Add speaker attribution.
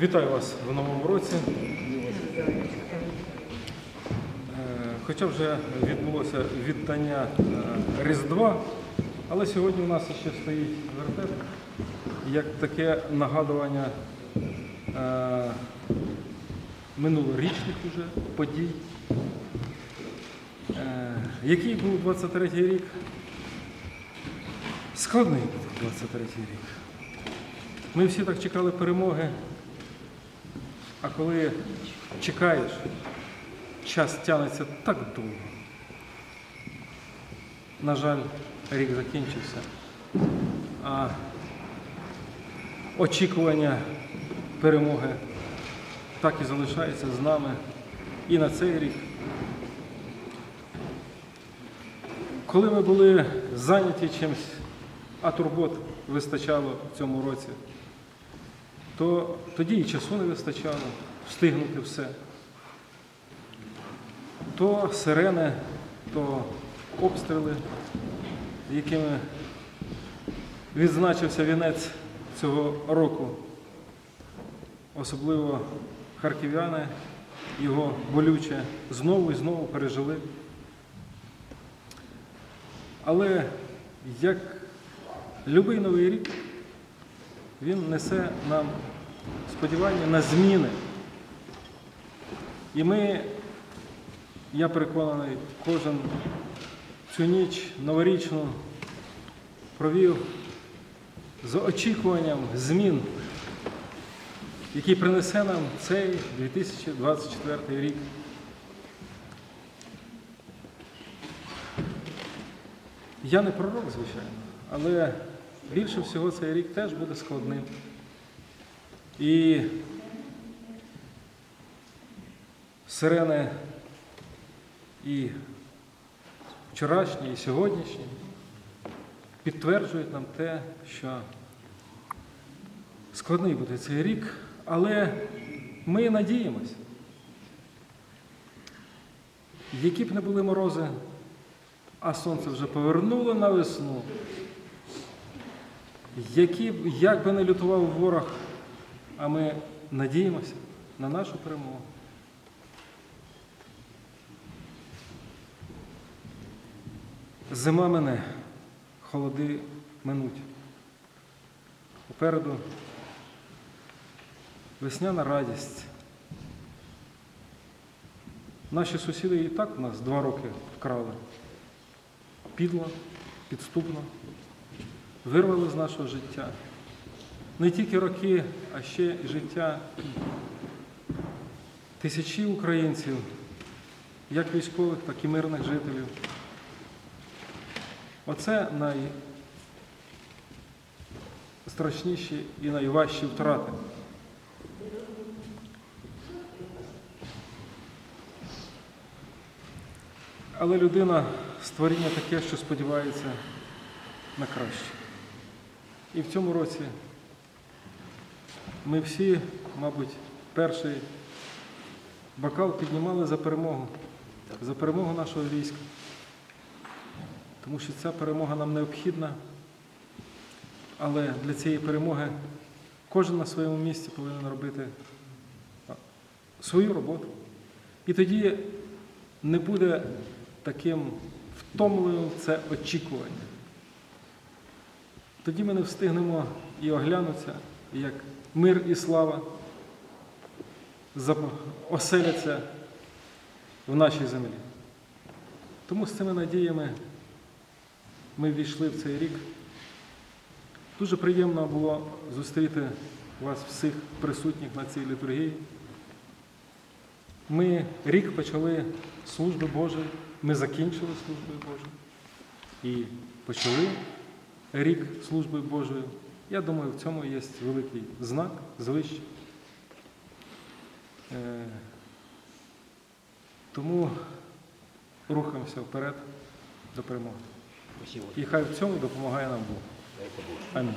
Speaker 1: Вітаю вас в новому році. Е, Хоча вже відбулося віддання е, Різдва, але сьогодні у нас ще стоїть вертеп як таке нагадування е, минулорічних уже подій. Який був 23-й рік? Складний був 23-й рік. Ми всі так чекали перемоги, а коли чекаєш, час тягнеться так довго. На жаль, рік закінчився. А очікування перемоги так і залишається з нами і на цей рік. Коли ми були зайняті чимось, а турбот вистачало в цьому році, то тоді і часу не вистачало встигнути все. То сирени, то обстріли, якими відзначився вінець цього року. Особливо харків'яни його болюче знову і знову пережили. Але як будь-який новий рік, він несе нам сподівання на зміни. І ми, я переконаний, кожен цю ніч новорічну провів з очікуванням змін, які принесе нам цей 2024 рік. Я не пророк, звичайно, але більше всього цей рік теж буде складним. І сирени і вчорашні, і сьогоднішні підтверджують нам те, що складний буде цей рік, але ми надіємося. Які б не були морози, а сонце вже повернуло на весну. Які, як би не лютував ворог, а ми надіємося на нашу перемогу. Зима мене, холоди минуть. Попереду весняна радість. Наші сусіди і так у нас два роки вкрали. Підло, підступно, вирвали з нашого життя. Не тільки роки, а ще й життя тисячі українців, як військових, так і мирних жителів. Оце найстрашніші і найважчі втрати. Але людина створіння таке, що сподівається на краще. І в цьому році ми всі, мабуть, перший бокал піднімали за перемогу, за перемогу нашого війська. Тому що ця перемога нам необхідна, але для цієї перемоги кожен на своєму місці повинен робити свою роботу. І тоді не буде таким втомливим це очікування. Тоді ми не встигнемо і оглянутися, як мир і слава оселяться в нашій землі. Тому з цими надіями ми ввійшли в цей рік. Дуже приємно було зустріти вас всіх присутніх на цій літургії. Ми рік почали служби Божої, ми закінчили службою Божою і почали рік служби Божої. Я думаю, в цьому є великий знак, звище. Е, Тому рухаємося вперед до перемоги. І хай в цьому допомагає нам Бог. Амінь.